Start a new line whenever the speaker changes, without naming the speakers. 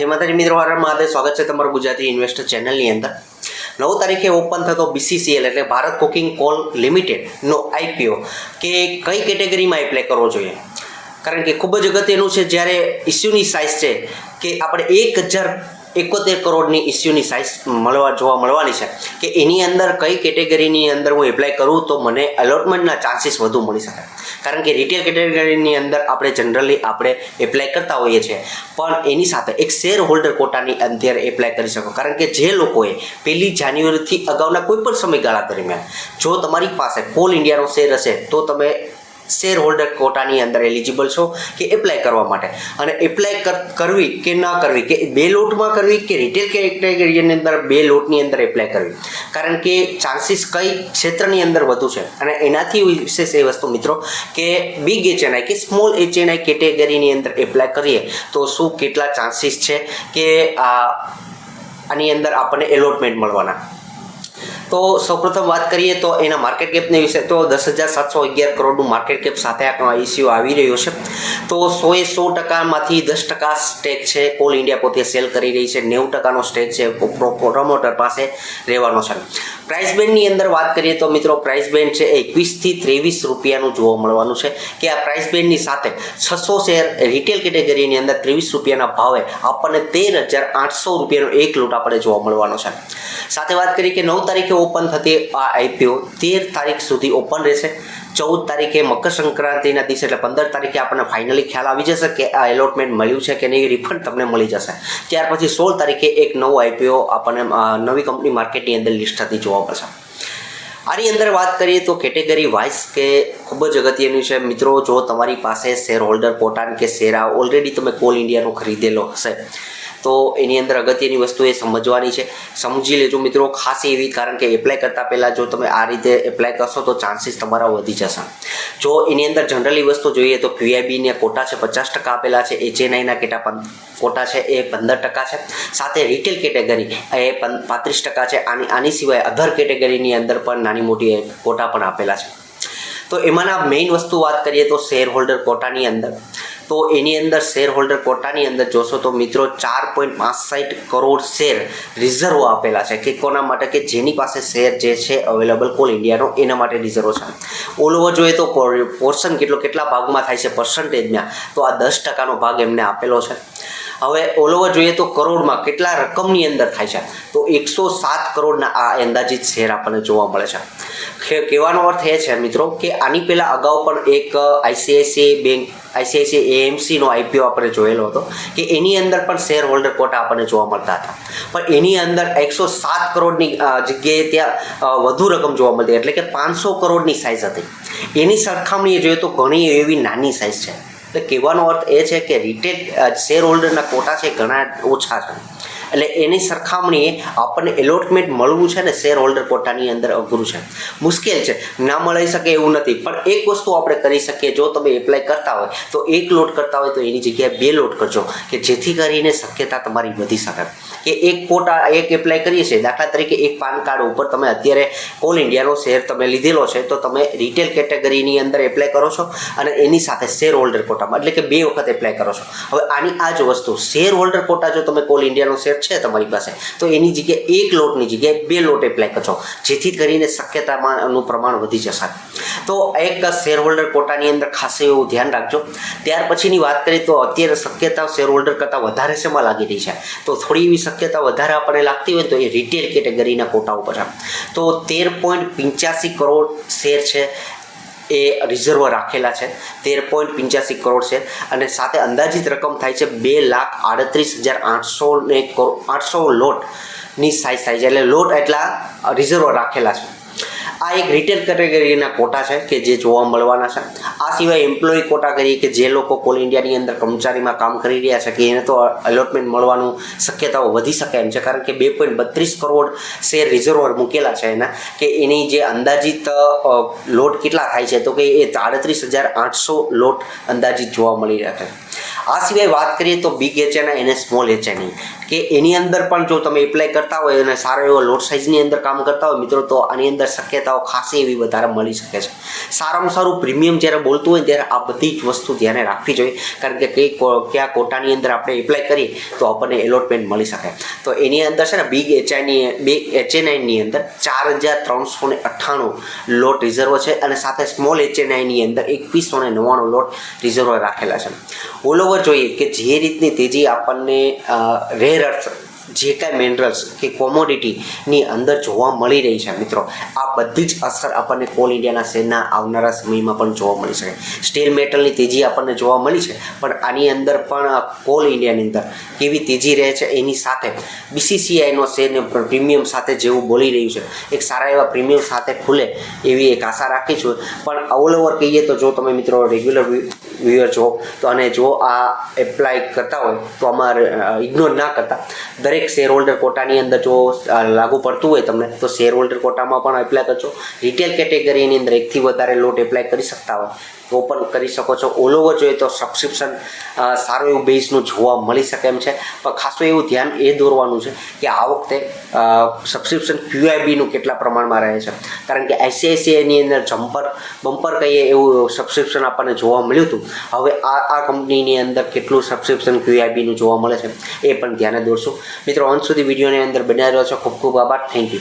જે માતાજી મિત્રો હર સ્વાગત છે તમારું ગુજરાતી ઇન્વેસ્ટર ચેનલની અંદર. નવ તારીખે ઓપન થતો બીસીસીએલ એટલે ભારત કુકિંગ કોલ લિમિટેડનો આઈપીઓ કે કઈ કેટેગરીમાં એપ્લાય કરવો જોઈએ? કારણ કે ખૂબ જ અગત્યનું છે, જ્યારે ઇસ્યુની સાઇઝ છે કે આપણે એક હજાર એકોતેર કરોડની ઇસ્યુની સાઇઝ મળવા જોવા મળવાની છે. કે એની અંદર કઈ કેટેગરીની અંદર હું એપ્લાય કરું તો મને અલોટમેન્ટના ચાન્સીસ વધુ મળી શકે. કારણ કે રિટેલ કેટેગરીની અંદર આપણે જનરલી આપણે એપ્લાય કરતા હોઈએ છીએ. પણ એની સાથે એક શેર હોલ્ડર કોટાની અંદર એપ્લાય કરી શકો. કારણ કે જે લોકોએ પહેલી જાન્યુઆરીથી અગાઉના કોઈ પણ સમયગાળા દરમિયાન જો તમારી પાસે કોલ ઇન્ડિયાનો શેર હશે તો તમે શેર હોલ્ડર કોટાની અંદર એલિજિબલ છો કે એપ્લાય કરવા માટે? અને એપ્લાય કરવી કે ન કરવી? કે બે લોટમાં કરવી કે રિટેલ કેટેગરીની અંદર બે લોટની અંદર એપ્લાય કરવી? કારણ કે ચાન્સીસ કઈ ક્ષેત્રની અંદર વધુ છે. અને એનાથી વિશેષ એ વસ્તુ મિત્રો કે બિગ એચએનઆઈ કે સ્મોલ એચએનઆઈ કેટેગરીની અંદર એપ્લાય કરીએ તો શું કેટલા ચાન્સીસ છે કે આની અંદર આપણને એલોટમેન્ટ મળવાના? તો સૌપ્રથમ વાત કરીએ તો એના માર્કેટ કેપની વિશે તો દસ હજાર સાતસો અગિયાર કરોડનું માર્કેટ કેપ સાથે આ ઇસ્યુ આવી રહ્યો છે. તો સોએ સો ટકામાંથી દસ ટકા સ્ટેક છે. કોલ ઇન્ડિયા પોતે સેલ કરી રહી છે. નેવું ટકાનો સ્ટેક છે. પ્રમોટર પાસે રહેવાનો છે. પ્રાઇસ બેન્ડની અંદર વાત કરીએ તો મિત્રો પ્રાઇસ બેન્ડ છે એકવીસથી ત્રેવીસ રૂપિયાનું જોવા મળવાનું છે કે આ પ્રાઇસ બેન્ડની સાથે છસો શેર રિટેલ કેટેગરીની અંદર ત્રેવીસ રૂપિયાના ભાવે આપણને તેર હજાર આઠસો રૂપિયાનો એક લૂટ આપણે જોવા મળવાનો છે. સાથે વાત કરીએ કે નવ તારીખે ઓપન થતી આ આઈપીઓ તેર તારીખ સુધી ઓપન રહેશે. ચૌદ તારીખે મકર સંક્રાંતિના દિવસે, એટલે પંદર તારીખે આપણને ફાઇનલી ખ્યાલ આવી જશે કે આ એલોટમેન્ટ મળ્યું છે કે નહીં રિફંડ તમને મળી જશે. ત્યાર પછી સોળ તારીખે એક નવો આઈપીઓ આપણને નવી કંપની માર્કેટની અંદર લિસ્ટ થતી જોવા મળશે. આની અંદર વાત કરીએ તો કેટેગરી વાઇઝ કે ખૂબ જ અગત્યનું છે. મિત્રો, જો તમારી પાસે શેર હોલ્ડર કોટાન કે શેરા ઓલરેડી તમે કોલ ઇન્ડિયાનો ખરીદેલો હશે તો એની અંદર અગત્યની વસ્તુ એ સમજવાની છે. સમજી લેજો મિત્રો, ખાસ એવી કારણ કે એપ્લાય કરતાં પહેલાં જો તમે આ રીતે એપ્લાય કરશો તો ચાન્સીસ તમારા વધી જશે. જો એની અંદર જનરલી વસ્તુ જોઈએ તો ક્યુઆઈબીને કોટા છે પચાસ ટકા આપેલા છે એચએનઆઈના કેટા કોટા છે એ પંદર ટકા છે. સાથે રિટેલ કેટેગરી એ પાંત્રીસ ટકા છે. આની આની સિવાય અધર કેટેગરીની અંદર પણ નાની મોટી કોટા પણ આપેલા છે. તો એમાંના મેઇન વસ્તુ વાત કરીએ તો શેર હોલ્ડર કોટાની અંદર. તો એની અંદર શેર હોલ્ડર કોટાની અંદર જોશો તો મિત્રો ચાર પોઈન્ટ પાંસઠ કરોડ શેર રિઝર્વ આપેલા છે કે કોના માટે? કે જેની પાસે શેર જે છે અવેલેબલ કોલ ઇન્ડિયાનો એના માટે રિઝર્વ છે. ઓલ ઓવર જોઈએ તો પોર્શન કેટલો, કેટલા ભાગમાં થાય છે? પર્સન્ટેજના તો આ દસ ટકાનો ભાગ એમને આપેલો છે. હવે ઓલ ઓવર જોઈએ તો કરોડમાં કેટલા રકમની અંદર થાય છે? તો એકસો સાત કરોડના આ અંદાજિત શેર આપણને જોવા મળે છે. કહેવાનો અર્થ એ છે મિત્રો કે આની પહેલાં અગાઉ પણ એક આઈસીઆઈસીઆઈ બેંક આઈસીઆઈસીઆઈ એએમસીનો આઈપીઓ આપણે જોયેલો હતો કે એની અંદર પણ શેર હોલ્ડર કોટા આપણને જોવા મળતા હતા. પણ એની અંદર એકસો સાત કરોડની જગ્યાએ ત્યાં વધુ રકમ જોવા મળતી એટલે કે પાંચસો કરોડની સાઇઝ હતી. એની સરખામણીએ જોઈએ તો ઘણી એવી નાની સાઇઝ છે. એટલે કહેવાનો અર્થ એ છે કે રિટેલ શેર હોલ્ડરના કોટા છે ઘણા ઓછા છે. એટલે એની સરખામણીએ આપણને એલોટમેન્ટ મળવું છે ને શેર હોલ્ડર કોટાની અંદર અઘરું છે. મુશ્કેલ છે. ના મળી શકે એવું નથી. પણ એક વસ્તુ આપણે કરી શકીએ, જો તમે એપ્લાય કરતા હોય, તો એક લોટ કરતા હોય, તો એની જગ્યાએ બે લોટ કરજો, કે જેથી કરીને શક્યતા તમારી વધી શકે. કે એક કોટા એક એપ્લાય કરીએ છીએ, દાખલા તરીકે એક પાન કાર્ડ ઉપર તમે અત્યારે કોલ ઇન્ડિયાનો શેર તમે લીધેલો છે, તો તમે રિટેલ કેટેગરીની અંદર એપ્લાય કરો છો અને એની સાથે શેર હોલ્ડર કોટામાં એટલે કે બે વખત એપ્લાય કરો છો. હવે આની આ જ વસ્તુ શેર હોલ્ડર કોટા જો તમે કોલ ઇન્ડિયાનો શેર છે તમારી પાસે. તો એની જગ્યાએ એક લોટની જગ્યાએ બે લોટ એપ્લાય કરજો. જેથી કરીને શક્યતામાંનું પ્રમાણ વધી જશે. તો એક શેર હોલ્ડર કોટાની અંદર ખાસ એવું ધ્યાન રાખજો. ત્યાર પછીની વાત કરીએ તો અત્યારે શક્યતા શેર હોલ્ડર કરતાં વધારે શેમાં લાગી રહી છે? તો થોડી એવી શક્યતા વધારે આપણને લાગતી હોય તો એ રિટેલ કેટેગરીના કોટા ઉપર છે. તો તેર પોઈન્ટ પંચ્યાસી કરોડ શેર છે. એ રિઝર્વ રાખેલા છે. તેર પોઈન્ટ પંચ્યાસી કરોડ છે. અને સાથે અંદાજિત રકમ થાય છે બે લાખ આડત્રીસ હજાર આઠસો ને આઠસો લોટની સાઇઝ થાય છે. એટલે લોટ એટલા રિઝર્વ રાખેલા છે. આ એક રિટેલ કેટેગરીના કોટા છે કે જે જોવા મળવાના છે. આ સિવાય એમ્પ્લોય કોટા કરીએ કે જે લોકો કોલ ઇન્ડિયાની અંદર કર્મચારીમાં કામ કરી રહ્યા છે કે એને તો અલોટમેન્ટ મળવાનું શક્યતાઓ વધી શકે એમ છે. કારણ કે બે પોઈન્ટ બત્રીસ કરોડ શેર રિઝર્વ મૂકેલા છે એના કે એની જે અંદાજિત લોટ કેટલા થાય છે તો કે એ આડત્રીસ હજાર આઠસો લોટ અંદાજિત જોવા મળી રહ્યા છે. આ સિવાય વાત કરીએ તો બિગ એચએનઆઈ અને સ્મોલ એચએનઆઈ કે એની અંદર પણ જો તમે એપ્લાય કરતા હોય અને સારો એવો લોટ સાઇઝની અંદર કામ કરતા હોય, મિત્રો, તો આની અંદર શક્યતાઓ ખાસી એવી વધારે મળી શકે છે. સારામાં સારું પ્રીમિયમ જ્યારે બોલતું હોય ત્યારે આ બધી જ વસ્તુ ધ્યાને રાખવી જોઈએ. કારણ કે કઈ કયા કોટાની અંદર આપણે એપ્લાય કરીએ, તો આપણને એલોટમેન્ટ મળી શકે. તો એની અંદર છે ને બિગ એચઆઈની બિગ એચએનઆઈની અંદર ચાર હજાર ત્રણસો ને અઠ્ઠાણું લોટ રિઝર્વ છે અને સાથે સ્મોલ એચએનઆઈની અંદર એકવીસો ને નવ્વાણું લોટ રિઝર્વ રાખેલા છે. ઓલ ઓવર જોઈએ કે જે રીતની તેજી આપણને રેર અર્થ જે કાંઈ મિનરલ્સ કે કોમોડિટીની અંદર જોવા મળી રહી છે મિત્રો. આ બધી જ અસર આપણને કોલ ઇન્ડિયાના શેરના આવનારા સમયમાં પણ જોવા મળી શકે. સ્ટીલ મેટલની તેજી આપણને જોવા મળી છે, પણ આની અંદર પણ કોલ ઇન્ડિયાની અંદર કેવી તેજી રહે છે એની સાથે બીસીસીઆઈનો શેરને પ્રીમિયમ સાથે જેવું બોલી રહ્યું છે. એક સારા એવા પ્રીમિયમ સાથે ખુલે એવી એક આશા રાખી છું. પણ ઓલ ઓવર કહીએ તો જો તમે મિત્રો રેગ્યુલર વ્યુઅર છો તો અને જો આ એપ્લાય કરતા હોય, તો અમારે ઇગ્નોર ના કરતા. દરેક શેર હોલ્ડર કોટાની અંદર જો લાગુ પડતું હોય તમને, તો શેર હોલ્ડર કોટામાં પણ એપ્લાય કરજો. રિટેલ કેટેગરીની અંદર એકથી વધારે લોટ એપ્લાય કરી શકતા હોય. તો પણ કરી શકો છો. ઓલ ઓવર જોઈએ તો સબસ્ક્રિપ્શન સારું એવું બેઝનું જોવા મળી શકે એમ છે. પણ ખાસું એવું ધ્યાન એ દોરવાનું છે કે આ વખતે સબસ્ક્રિપ્શન ક્યુઆઈબીનું કેટલા પ્રમાણમાં રહે છે. કારણ કે આઈસીઆઈસીઆઈની અંદર જમ્પર બમ્પર કહીએ એવું સબસ્ક્રિપ્શન આપણને જોવા મળ્યું હતું. હવે આ આ કંપનીની અંદર કેટલું સબસ્ક્રિપ્શન ક્યુઆઈબીનું જોવા મળે છે એ પણ ધ્યાને દોરશો. મિત્રો, અંત સુધી વિડીયોની અંદર બનાવી રહ્યો છો. ખૂબ ખૂબ આભાર. Thank you